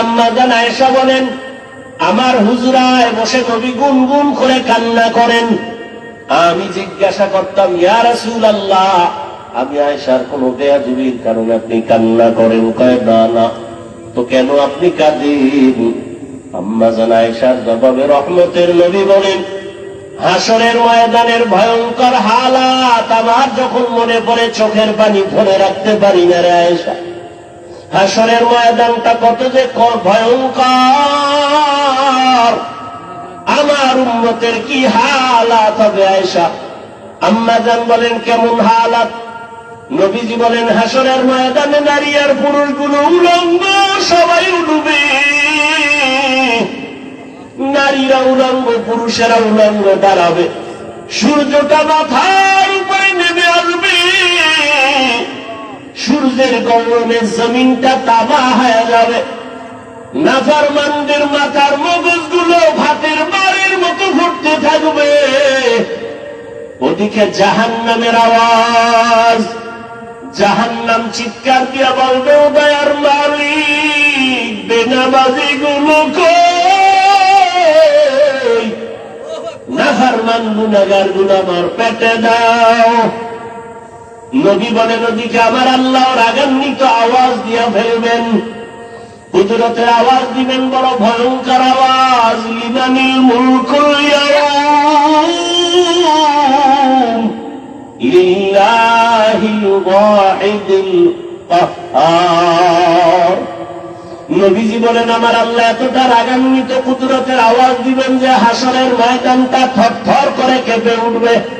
আম্মা জান আয়েশা বলেন, আমার হুজুরায় বসে নবী গুনগুন করে কান্না করেন। আমি জিজ্ঞাসা করতাম, ইয়া রাসূল আল্লাহ আমি আয়েশার কোন বেয়াদুবির কারণে আপনি কান্না করেন। কয়, না না, তো কেন আপনি কাঁদেন? আম্মা জান আয়েশার জবাবে রহমতের নবী বলেন, হাসরের ময়দানের ভয়ঙ্কর হালাত আমার যখন মনে পড়ে, চোখের পানি ধরে রাখতে পারি না রে আয়েশা। হাসরের ময়দানটা কত যে ভয়ঙ্কর। আমার উন্মতের কি হালাত হবে আয়েশা? আম্মা জান বলেন, কেমন হালাত? নবীজি বলেন, হাসরের ময়দানে নারী আর পুরুষগুলো উলঙ্গ, সবাই উঠবে নারীরা উলঙ্গ, পুরুষেরা উলঙ্গ, দাঁড়াবে। সূর্যটা মাথার সূর্যের গরমে জমিনটা তামা হয়ে যাবে। নাফারমানদের মাথার মগজগুলো ভাতের বাড়ির মতো ফুটতে থাকবে। ওদিকে জাহান নামের আওয়াজ। জাহান নাম চিৎকার দিয়া বলবে উদয়ার মালিক বেনাবাজি গুলো কই? নাফারমান গুনাগারগুলো আমার পেটে দাও। নবী বলে নদীকে আমার আল্লাহ রাগান্বিত আওয়াজ দিয়া ফেলবেন। কুদরতের আওয়াজ দিবেন, বড় ভয়ঙ্কর আওয়াজ। লিমানিল মুলকুল নবীজি বলেন, আমার আল্লাহ এতটা রাগান্বিত কুদরতের আওয়াজ দিবেন যে হাসরের ময়দানটা থরথর করে কেঁপে উঠবে।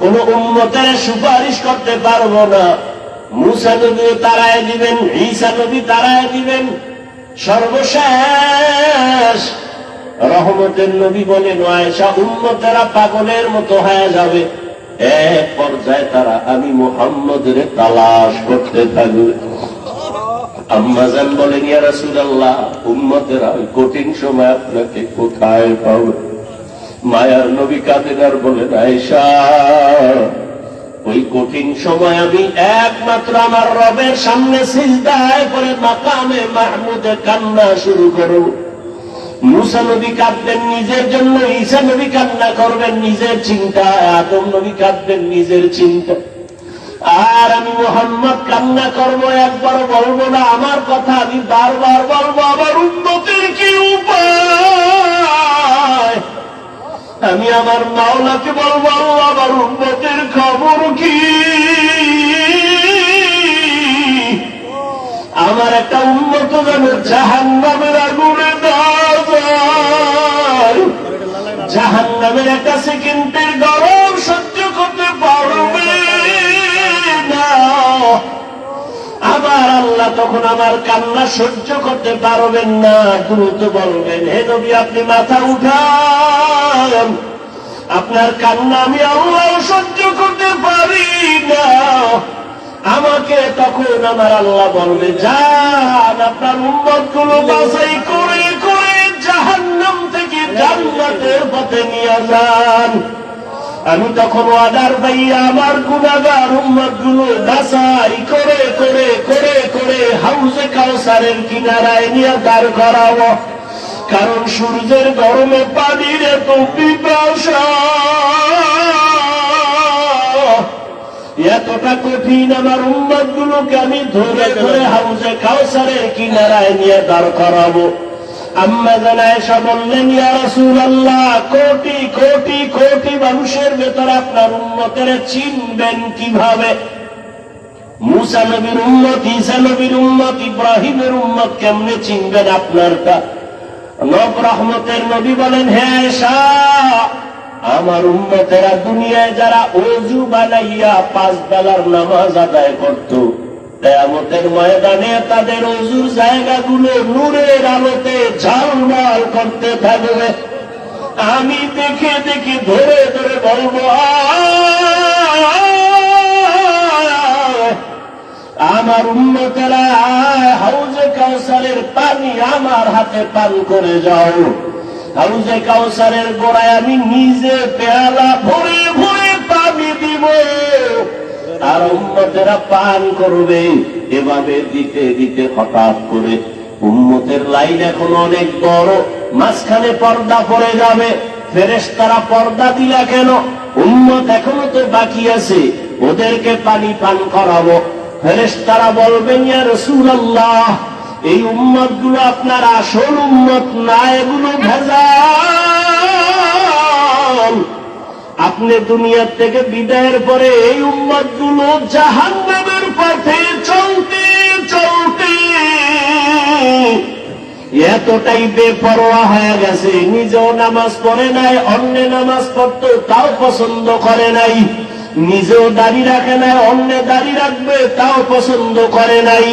কোন উম্মতের সুপারিশ করতে পারব না। মুসা নবীও তারায় দিবেন, ঈসা নবী তারায় দিবেন। সর্বশেষ রহমতের নবী বলেন, আয়েশা, উম্মতেরা পাগলের মতো হয়ে যাবে। এক পর্যায়ে তারা, আমি মোহাম্মদের তালাশ করতে থাকবে। আম্মাজান বলেন, ইয়া রাসূলুল্লাহ, উম্মতেরা কঠিন সময় আপনাকে কোথায় পাবে? মায়ার নবী কাঁদেন আর বলেন আয়েশা, ওই কঠিন সময় আমি একমাত্র আমার রবের সামনে সিজদায় করে মাকামে মাহমুদে কান্না শুরু করব। মুসা নবী কাঁদবেন, নিজের জন্য ঈসা নবী কান্না করবেন, নিজের চিন্তা, আদম নবী কাঁদবেন, নিজের চিন্তা। আর আমি মোহাম্মদ কান্না করব, একবার বলব না, আমার কথা আমি বারবার বলব, আমার উন্নতির কি আমি আমার মাওলাকে বলব, আমার উন্নতির খবর কি? আমার একটা উন্নত যেন জাহান নামের আগুনে জাহান নামের একটা সেকেন্ডের গরম সহ্য আল্লাহ তখন আমার কান্না সহ্য করতে পারবেন না, দ্রুত বলবেন, হে নবী, আপনি মাথা উঠান। আপনার কান্না আমি আল্লাহ সহ্য করতে পারি না। আমাকে তখন আমার আল্লাহ বলবে, যান, আপনার উন্মতগুলো বাছাই করে করে জাহান্নাম থেকে জান্নাতের পথে নিয়ে যান। আমি তখন অর্ডার পাইয়া আমার গুণাগার উম্মতগুলো বাছাই করে করে করে করে হাউসে কাউসারের কিনারায় নিয়ে দাঁড় করাবো। কারণ সূর্যের গরমে পানির এত এতটা কঠিন আমার উম্মত গুলোকে আমি ধরে ধরে হাউসে কাউসারের কিনারায় নিয়ে দাঁড় করাবো। মানুষের ভেতর আপনার চিনবেন কীভাবে? মুসা নবীর নবীর ইব্রাহিমের উম্মত কেমনে চিনবেন আপনারটা? নব রহমতের নবী বলেন হ্যাঁ আমার উম্মতেরা দুনিয়ায় যারা অজু বানাইয়া পাঁচ বেলার নামাজ আদায় করত কেয়ামতের ময়দানে তাদের অজুর জায়গাগুলো নূরের আলোতে ঝালমাল করতে থাকবে। আমি দেখে দেখে ধরে ধরে বলব, আমার উন্নতেরা হাউজে কাউসারের পানি আমার হাতে পান করে যাও। হাউজে কাউসারের গোড়ায় আমি নিজে পেয়ালা ভরে ভরে পানি দিব। আর উন্মতেরা পান করবে। এভাবে দিতে দিতে হঠাৎ করে উম্মতের লাইন এখন অনেক বড়। মাঝখানে পর্দা পড়ে যাবে। ফেরেশতারা পর্দা দিলা কেন? উম্মত এখনও তো বাকি আছে। ওদেরকে পানি পান করাবো। ফেরেশতারা বলবেন, ইয়া রাসূলুল্লাহ, এই উম্মতগুলো আপনার আসল উম্মত না, এগুলো ভেজাল। আপনি দুনিয়ার থেকে বিদায়ের পরে এই উম্মতগুলো জাহান নামের পথে চলতে চলতে এতটাই বেপরোয়া হয়ে গেছে। নিজেও নামাজ পড়ে নাই, অন্য নামাজ পড়তো, তাও পছন্দ করে নাই। নিজেও দাড়ি রাখে নাই, অন্য দাড়ি রাখবে, তাও পছন্দ করে নাই।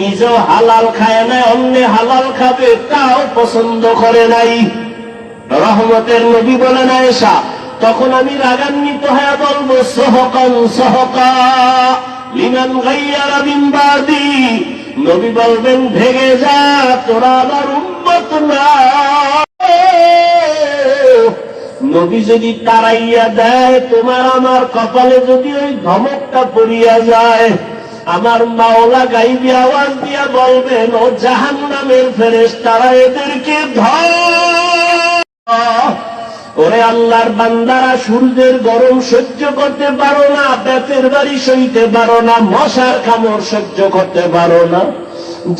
নিজেও হালাল খায় নাই, অন্য হালাল খাবে, তাও পছন্দ করে নাই। রহমতের নবী বলেন আয়েশা তখন আমি রাগান্বিত হয়ে বলব সহকন সহকা, লিমান গাইয়ারা বিম্বাদি নবী বলবেন ভেঙে যা, তোরা আমার উন্মত না। নবী যদি তারাইয়া দেয়, তোমার আমার কপালে যদি ওই ধমকটা পড়িয়া যায়, আমার মাওলা গাইবি আওয়াজ দিয়া বলবেন, ও জাহান নামের ফেরেস তারা এদেরকে ধর। ওরে আল্লাহর বান্দারা, সূর্যের গরম সহ্য করতে পারো না, বেতের বাড়ি সইতে পারো না, মশার কামড় সহ্য করতে পারো না।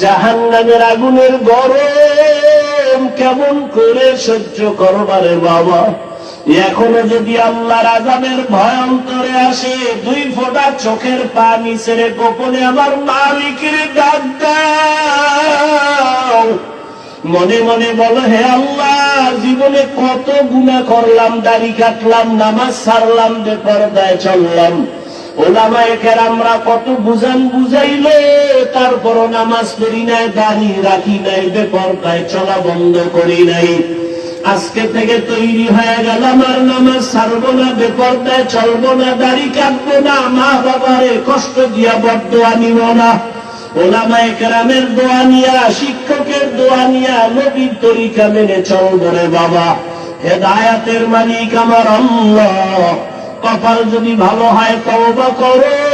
জাহান নামের আগুনের গরম কেমন করে সহ্য করবারে বাবা। এখনও যদি আল্লাহর আজামের ভয় অন্তরে আসে, দুই ফোঁটা চোখের পানি ছেড়ে গোপনে আমার মালিকের ডাক মনে মনে বলো, হে আল্লাহ জীবনে কত গুণা করলাম, দাড়ি কাটলাম, নামাজ সারলাম বেপরদায় চললাম। ওলামায় আমরা কত বুঝান বুঝাইলে, তারপরও নামাজ পড়ি নাই, দাড়ি রাখি নাই বেপরদায় চলা বন্ধ করি নাই। আজকে থেকে তৈরি হয়ে গেল আমার নামাজ, সারবো না বেপরদায় চলবো না, দাড়ি কাটবো না মা বাবারে কষ্ট দিয়া বড্ড আনিব না। ওলামায়ে কেরামের দোয়া নিয়া, শিক্ষকের দোয়া নিয়া নবীর তরিকা মেনে চলবো রে বাবা। হেদায়াতের মালিক আমার আল্লাহ। কপাল যদি ভালো হয় তওবা করো।